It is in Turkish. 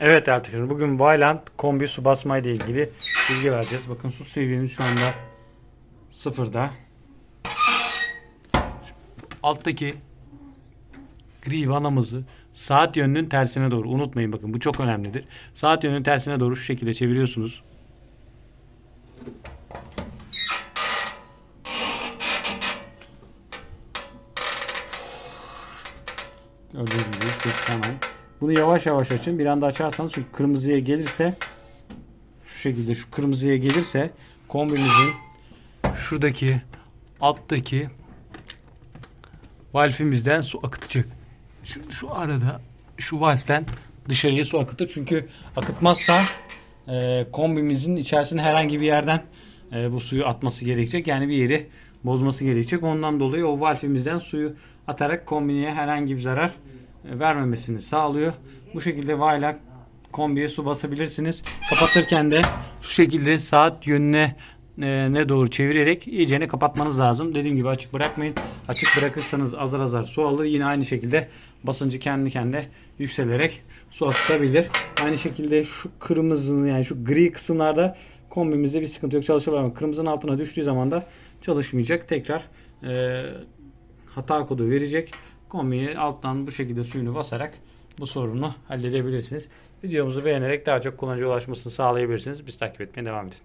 Evet arkadaşlar bugün Vyland kombi su basma ilgili bilgi vereceğiz. Bakın su seviyemiz şu anda sıfırda. Şu Alttaki gri vanamızı saat yönünün tersine doğru unutmayın bakın bu çok önemlidir. Saat yönünün tersine doğru şu şekilde çeviriyorsunuz. Gördüğünüz gibi ses hemen. Bunu yavaş yavaş açın. Bir anda açarsanız şu kırmızıya gelirse şu şekilde şu kırmızıya gelirse kombinizin şuradaki alttaki valfimizden su akıtacak. Şu, şu arada şu valften dışarıya su akıtır. Çünkü akıtmazsa e, kombimizin içerisine herhangi bir yerden e, bu suyu atması gerekecek. Yani bir yeri bozması gerekecek. Ondan dolayı o valfimizden suyu atarak kombineye herhangi bir zarar vermemesini sağlıyor. Bu şekilde Vayla kombiye su basabilirsiniz. Kapatırken de şu şekilde saat yönüne e, ne doğru çevirerek iyicene kapatmanız lazım. Dediğim gibi açık bırakmayın. Açık bırakırsanız azar azar su alır. Yine aynı şekilde basıncı kendi kendine yükselerek su akıtabilir. Aynı şekilde şu kırmızının yani şu gri kısımlarda kombimizde bir sıkıntı yok çalışabilir ama kırmızının altına düştüğü zaman da çalışmayacak. Tekrar e, hata kodu verecek. Kombiye alttan bu şekilde suyunu basarak bu sorunu halledebilirsiniz. Videomuzu beğenerek daha çok kullanıcıya ulaşmasını sağlayabilirsiniz. Biz takip etmeye devam edin.